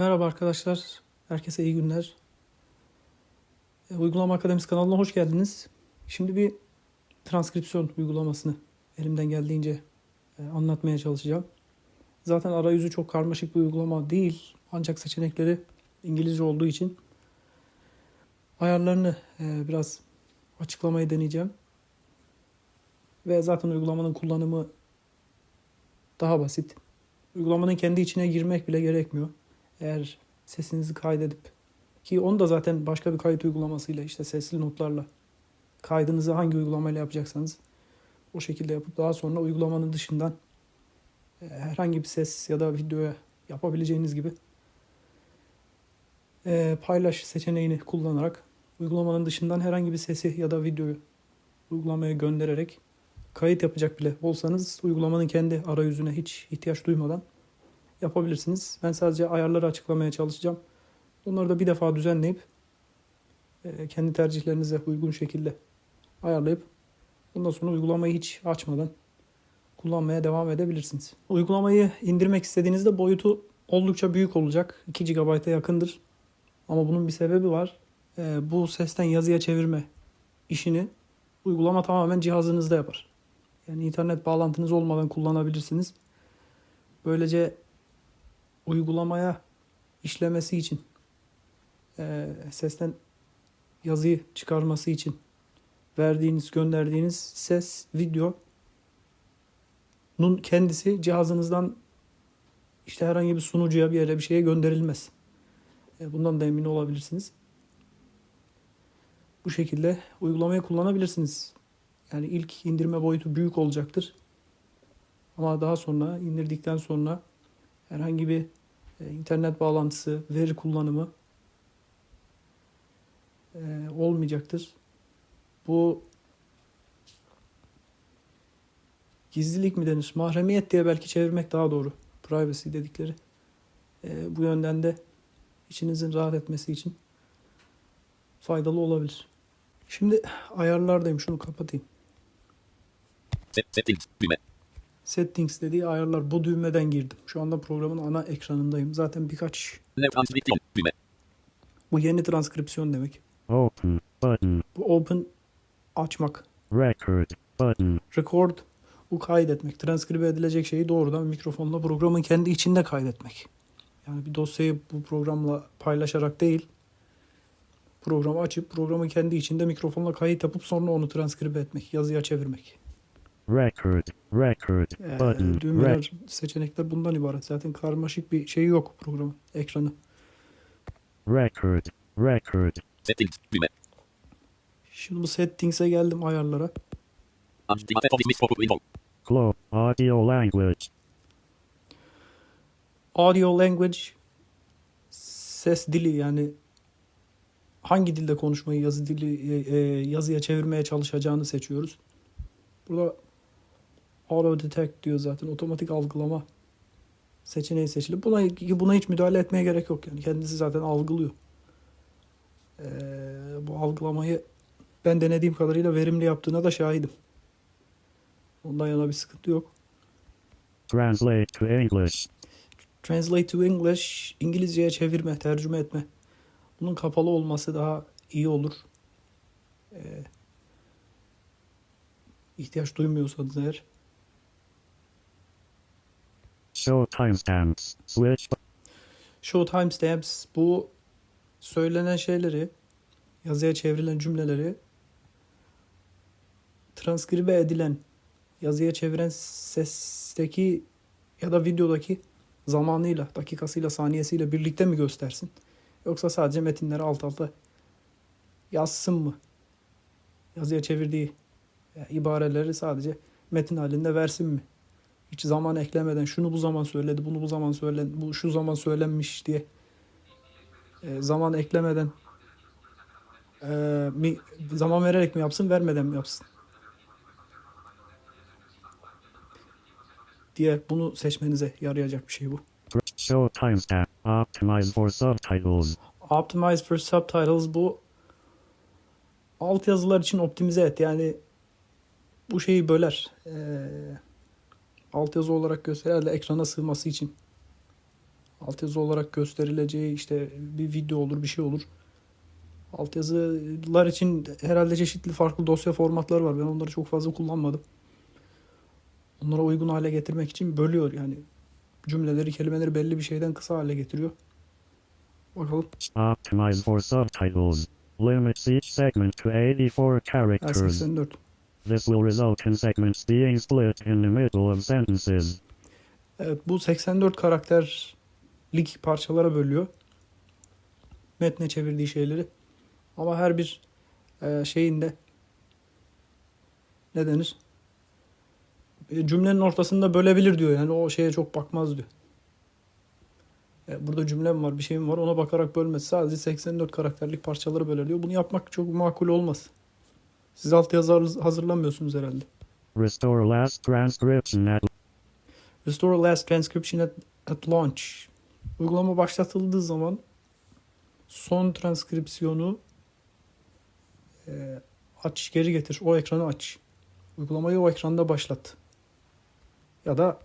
Merhaba arkadaşlar. Herkese iyi günler. E, Uygulama Akademisi kanalına hoş geldiniz. Şimdi bir transkripsiyon uygulamasını elimden geldiğince e, anlatmaya çalışacağım. Zaten arayüzü çok karmaşık bir uygulama değil. Ancak seçenekleri İngilizce olduğu için ayarlarını e, biraz açıklamayı deneyeceğim. Ve zaten uygulamanın kullanımı daha basit. Uygulamanın kendi içine girmek bile gerekmiyor. Eğer sesinizi kaydedip ki onu da zaten başka bir kayıt uygulamasıyla işte sesli notlarla kaydınızı hangi uygulamayla yapacaksanız o şekilde yapıp daha sonra uygulamanın dışından e, herhangi bir ses ya da videoya yapabileceğiniz gibi e, paylaş seçeneğini kullanarak uygulamanın dışından herhangi bir sesi ya da videoyu uygulamaya göndererek kayıt yapacak bile olsanız uygulamanın kendi arayüzüne hiç ihtiyaç duymadan yapabilirsiniz. Ben sadece ayarları açıklamaya çalışacağım. Onları da bir defa düzenleyip e, kendi tercihlerinize uygun şekilde ayarlayıp ondan sonra uygulamayı hiç açmadan kullanmaya devam edebilirsiniz. Uygulamayı indirmek istediğinizde boyutu oldukça büyük olacak. 2 GB'a yakındır. Ama bunun bir sebebi var. E, bu sesten yazıya çevirme işini uygulama tamamen cihazınızda yapar. Yani internet bağlantınız olmadan kullanabilirsiniz. Böylece uygulamaya işlemesi için e, sesten yazıyı çıkarması için verdiğiniz, gönderdiğiniz ses, video nun kendisi cihazınızdan işte herhangi bir sunucuya bir yere bir şeye gönderilmez. E, bundan da emin olabilirsiniz. Bu şekilde uygulamayı kullanabilirsiniz. Yani ilk indirme boyutu büyük olacaktır. Ama daha sonra indirdikten sonra herhangi bir e, internet bağlantısı, veri kullanımı e, olmayacaktır. Bu gizlilik mi denir? Mahremiyet diye belki çevirmek daha doğru. Privacy dedikleri. E, bu yönden de içinizin rahat etmesi için faydalı olabilir. Şimdi ayarlardayım. Şunu kapatayım. Set, settings düğme. Settings dediği ayarlar. Bu düğmeden girdim. Şu anda programın ana ekranındayım. Zaten birkaç bu yeni transkripsiyon demek. Open button. Bu open açmak. Record button. Record bu kaydetmek. Transkribe edilecek şeyi doğrudan mikrofonla programın kendi içinde kaydetmek. Yani bir dosyayı bu programla paylaşarak değil programı açıp programın kendi içinde mikrofonla kayıt yapıp sonra onu transkribe etmek, yazıya çevirmek. Record. Record Ee, button. Rec- düğmeler, seçenekler bundan ibaret. Zaten karmaşık bir şey yok programın, ekranı. record. Record. Settings düğme. Şimdi bu settings'e geldim ayarlara. Audio language. Audio language ses dili yani hangi dilde konuşmayı yazı dili e, e, yazıya çevirmeye çalışacağını seçiyoruz. Burada auto detect diyor zaten otomatik algılama seçeneği seçili. Buna buna hiç müdahale etmeye gerek yok yani kendisi zaten algılıyor. Ee, bu algılamayı ben denediğim kadarıyla verimli yaptığına da şahidim. Ondan yana bir sıkıntı yok. Translate to English. Translate to English, İngilizceye çevirme, tercüme etme. Bunun kapalı olması daha iyi olur. Ee, ihtiyaç duymuyorsanız eğer. Show timestamps. Switch. Show timestamps bu söylenen şeyleri, yazıya çevrilen cümleleri transkribe edilen, yazıya çeviren sesteki ya da videodaki zamanıyla, dakikasıyla, saniyesiyle birlikte mi göstersin? Yoksa sadece metinleri alt alta yazsın mı? Yazıya çevirdiği yani ibareleri sadece metin halinde versin mi? Hiç zaman eklemeden şunu bu zaman söyledi, bunu bu zaman söyledi, bu şu zaman söylenmiş diye e, zaman eklemeden e, mi zaman vererek mi yapsın, vermeden mi yapsın? diye bunu seçmenize yarayacak bir şey bu. Show timestamp. Optimize for subtitles. Optimize for subtitles bu alt yazılar için optimize et. Yani bu şeyi böler. Ee, alt yazı olarak gösterir de ekrana sığması için altyazı olarak gösterileceği işte bir video olur bir şey olur. Altyazılar için herhalde çeşitli farklı dosya formatları var. Ben onları çok fazla kullanmadım. Onlara uygun hale getirmek için bölüyor yani cümleleri, kelimeleri belli bir şeyden kısa hale getiriyor. Bakalım. Optimize for subtitles. Limits each segment to 84 Ha, characters. 84. This will result in segments being split in the middle of sentences. Evet bu 84 karakterlik parçalara bölüyor. Metne çevirdiği şeyleri. Ama her bir e, şeyinde ne denir? E, cümlenin ortasında bölebilir diyor. Yani o şeye çok bakmaz diyor. E, burada cümlem var, bir şeyim var. Ona bakarak bölmez. Sadece 84 karakterlik parçaları böler diyor. Bunu yapmak çok makul olmaz. Siz altyazı hazırlamıyorsunuz herhalde. Restore last transcription at Restore last transcription at, at launch. Uygulama başlatıldığı zaman son transkripsiyonu e, aç, geri getir. O ekranı aç. Uygulamayı o ekranda başlat. Ya da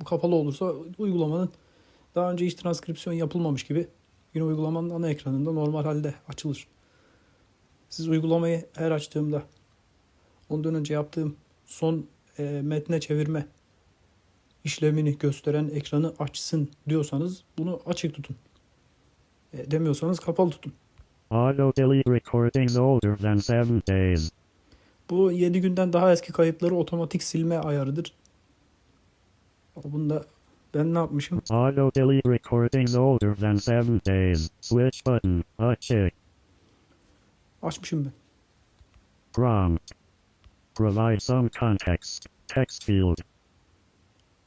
bu kapalı olursa uygulamanın daha önce hiç transkripsiyon yapılmamış gibi yine uygulamanın ana ekranında normal halde açılır. Siz uygulamayı her açtığımda ondan önce yaptığım son e, metne çevirme işlemini gösteren ekranı açsın diyorsanız bunu açık tutun. E, demiyorsanız kapalı tutun. auto delete recordings older than 7 days. Bu 7 günden daha eski kayıtları otomatik silme ayarıdır. Bunda ben ne yapmışım? Auto delete recordings older than 7 days. Switch button. Uncheck. Açmışım ben. Prompt. Provide some context. Text field.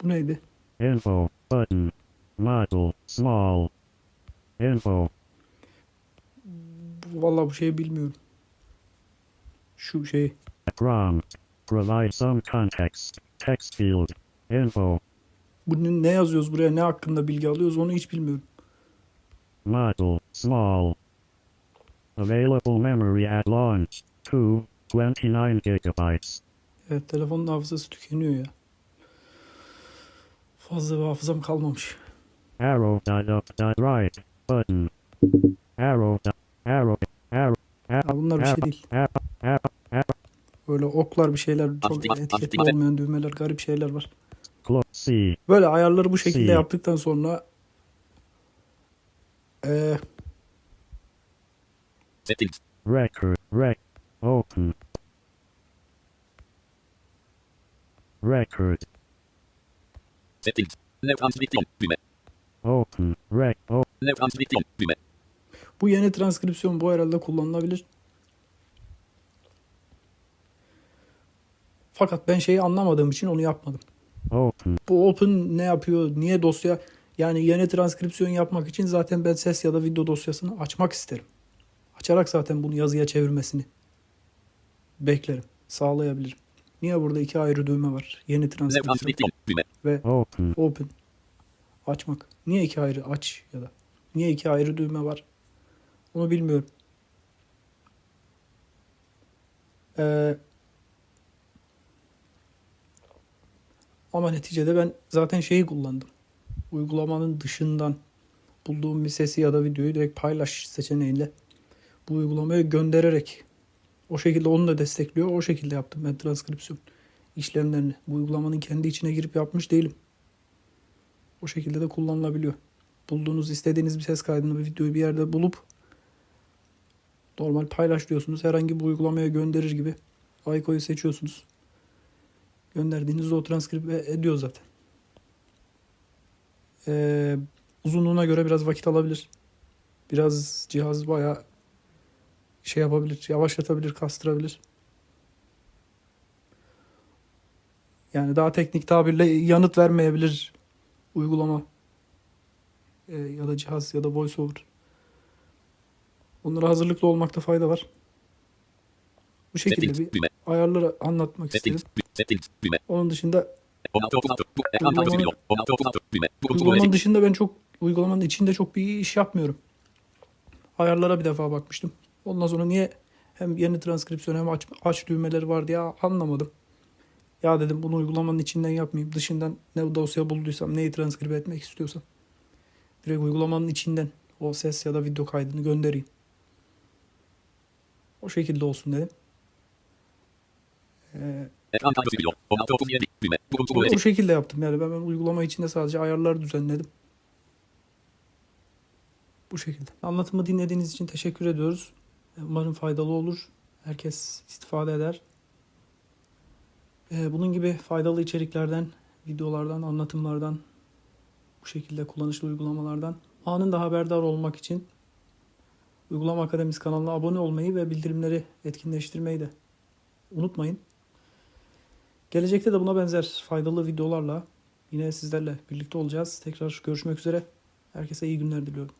Bu neydi? Info. Button. Model. Small. Info. Vallahi bu şeyi bilmiyorum. Şu şey. Prompt. Provide some context. Text field. Info. Bunun ne yazıyoruz buraya? Ne hakkında bilgi alıyoruz? Onu hiç bilmiyorum. Model. Small. Available memory at launch. 2. 29 gigabytes. Evet telefonun hafızası tükeniyor ya. Fazla bir hafızam kalmamış. Arrow dot up dot right. Button. Arrow dot. Arrow. Arrow. Ya bunlar bir şey değil. Arrow. Arrow. Arrow. Böyle oklar bir şeyler, çok etiketli olmayan düğmeler, garip şeyler var. Böyle ayarları bu şekilde yaptıktan sonra eee Settings. Record. Rec. Open. Record. Settings. No transcription. Düğme. Open. Rec. O. No transcription. Düğme. bu yeni transkripsiyon bu herhalde kullanılabilir. Fakat ben şeyi anlamadığım için onu yapmadım. Open. Bu open ne yapıyor? Niye dosya? Yani yeni transkripsiyon yapmak için zaten ben ses ya da video dosyasını açmak isterim. Açarak zaten bunu yazıya çevirmesini beklerim. Sağlayabilirim. Niye burada iki ayrı düğme var? Yeni transcription. Ve Open. open. Açmak. Niye iki ayrı aç ya da niye iki ayrı düğme var? Onu bilmiyorum. Ee, ama neticede ben zaten şeyi kullandım. Uygulamanın dışından bulduğum bir sesi ya da videoyu direkt paylaş seçeneğiyle bu uygulamaya göndererek o şekilde onu da destekliyor. O şekilde yaptım ben transkripsiyon işlemlerini. Bu uygulamanın kendi içine girip yapmış değilim. O şekilde de kullanılabiliyor. Bulduğunuz istediğiniz bir ses kaydını bir videoyu bir yerde bulup normal paylaş diyorsunuz. Herhangi bir uygulamaya gönderir gibi Ayko'yu seçiyorsunuz. Gönderdiğinizde o transkribe ediyor zaten. Ee, uzunluğuna göre biraz vakit alabilir. Biraz cihaz bayağı şey yapabilir, yavaşlatabilir, kastırabilir. Yani daha teknik tabirle yanıt vermeyebilir uygulama Ee, ya da cihaz ya da voiceover. Onlara hazırlıklı olmakta fayda var. Bu şekilde bir ayarları anlatmak istedim. Onun dışında 16 36. Bu ekran Uygulama- tanıtı milyon. 16 36. Düğme. Bu kontrol uygulamanın edin. dışında ben çok uygulamanın içinde çok bir iş yapmıyorum. Ayarlara bir defa bakmıştım. Ondan sonra niye hem yeni transkripsiyon hem aç, aç düğmeleri var diye anlamadım. Ya dedim bunu uygulamanın içinden yapmayayım. Dışından ne dosya bulduysam, neyi transkribe etmek istiyorsam direkt uygulamanın içinden o ses ya da video kaydını göndereyim. O şekilde olsun dedim. Ee, Ekran kaydı sürüyor. 16.37 düğme. Kuruntu o, bu şekilde yaptım. Yani ben, ben uygulama içinde sadece ayarları düzenledim. Bu şekilde. Anlatımı dinlediğiniz için teşekkür ediyoruz. Umarım faydalı olur. Herkes istifade eder. Ee, Bunun gibi faydalı içeriklerden, videolardan, anlatımlardan, bu şekilde kullanışlı uygulamalardan anında haberdar olmak için Uygulama Akademisi kanalına abone olmayı ve bildirimleri etkinleştirmeyi de unutmayın. Gelecekte de buna benzer faydalı videolarla yine sizlerle birlikte olacağız. Tekrar görüşmek üzere. Herkese iyi günler diliyorum.